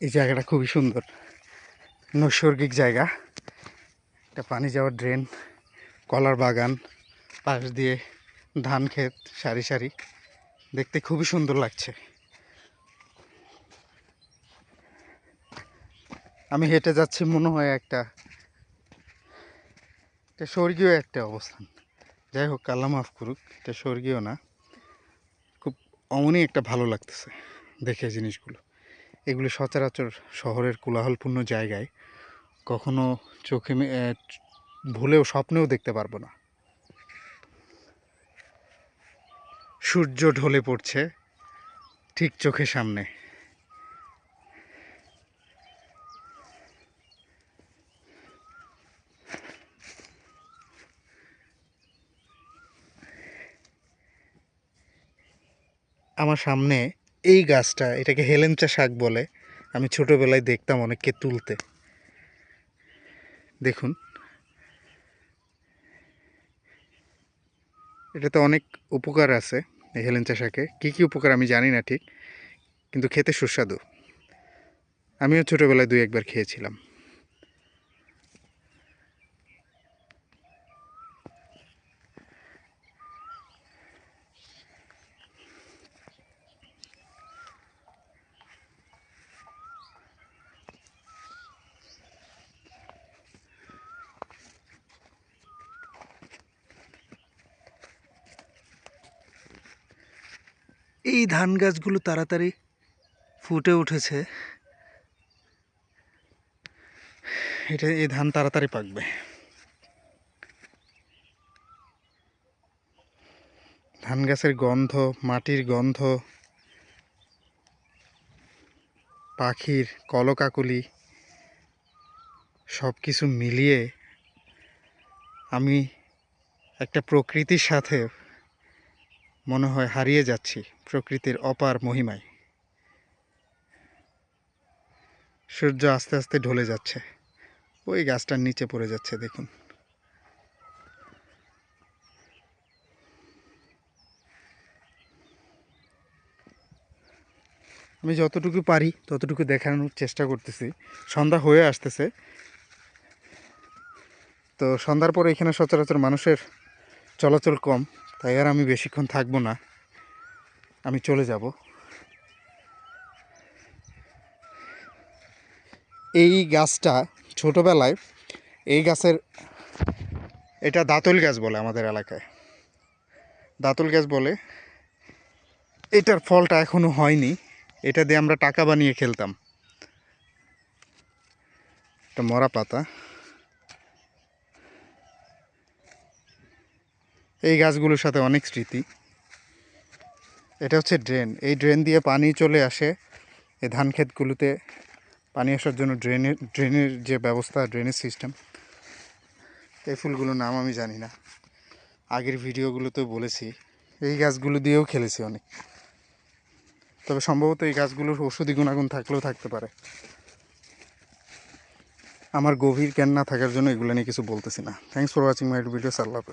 এই জায়গাটা খুবই সুন্দর। নৈসর্গিক জায়গা। একটা পানি যাওয়ার ড্রেন কলার বাগান, পাশ দিয়ে ধান ক্ষেত, সারি সারি। দেখতে খুবই সুন্দর লাগছে। আমি হেঁটে যাচ্ছি মনে হয় একটা, এটা স্বর্গীয় একটা অবস্থান। যাই হোক, আল্লাহ মাফ করুক, এটা স্বর্গীয় না। খুব অমনই একটা ভালো লাগতেছে দেখে জিনিসগুলো। এগুলো সচরাচর শহরের কোলাহলপূর্ণ জায়গায় কখনো চোখে ভুলেও স্বপ্নেও দেখতে পারব না। সূর্য ঢলে পড়ছে ঠিক চোখের সামনে। আমার সামনে এই গাছটা এটাকে হেলেঞ্চা শাক বলে। আমি ছোটোবেলায় দেখতাম অনেককে তুলতে। দেখুন। এটাতে অনেক উপকার আছে এই হেলেঞ্চা শাকে। কী কী উপকার আমি জানি না ঠিক, কিন্তু খেতে সুস্বাদু। আমিও ছোটোবেলায় দুই একবার খেয়েছিলাম। এই ধান গাছগুলো তাড়াতাড়ি ফুটে উঠেছে। এটা এই ধান তাড়াতাড়ি পাকবে। ধান গাছের গন্ধ, মাটির গন্ধ, পাখির কলকাকুলি সব কিছু মিলিয়ে আমি একটা প্রকৃতির সাথে মনে হয় হারিয়ে যাচ্ছি প্রকৃতির অপার মহিমায়। সূর্য আস্তে আস্তে ঢলে যাচ্ছে। ওই গাছটার নিচে পড়ে যাচ্ছে, দেখুন। আমি যতটুকু পারি ততটুকু দেখানোর চেষ্টা করতেছি। সন্ধ্যা হয়ে আসতেছে। তো সন্ধ্যার পরে এখানে সচরাচর মানুষের চলাচল কম। তাই আর আমি বেশিক্ষণ থাকব না। আমি চলে যাব। এই গাছটা ছোটোবেলায়, এই গাছের, এটা দাঁতল গাছ বলে আমাদের এলাকায়। দাঁতল গাছ বলে, এটার ফলটা এখনও হয়নি। এটা দিয়ে আমরা টাকা বানিয়ে খেলতাম। একটা মরা পাতা। এই গাছগুলোর সাথে অনেক স্মৃতি। এটা হচ্ছে ড্রেন। এই ড্রেন দিয়ে পানি চলে আসে এই ধান ক্ষেতগুলোতে। পানি আসার জন্য ড্রেনের ড্রেনের যে ব্যবস্থা, ড্রেনের সিস্টেম, এই ফুলগুলোর নাম আমি জানি না। আগের ভিডিওগুলোতেও বলেছি, এই গাছগুলো দিয়েও খেলেছি অনেক। তবে সম্ভবত এই গাছগুলোর ওষুধি গুণাগুণ থাকলেও থাকতে পারে। আমার গভীর জ্ঞান না থাকার জন্য এগুলো নিয়ে কিছু বলতেছি না। Thanks for watching my videos Allah হাফেজ।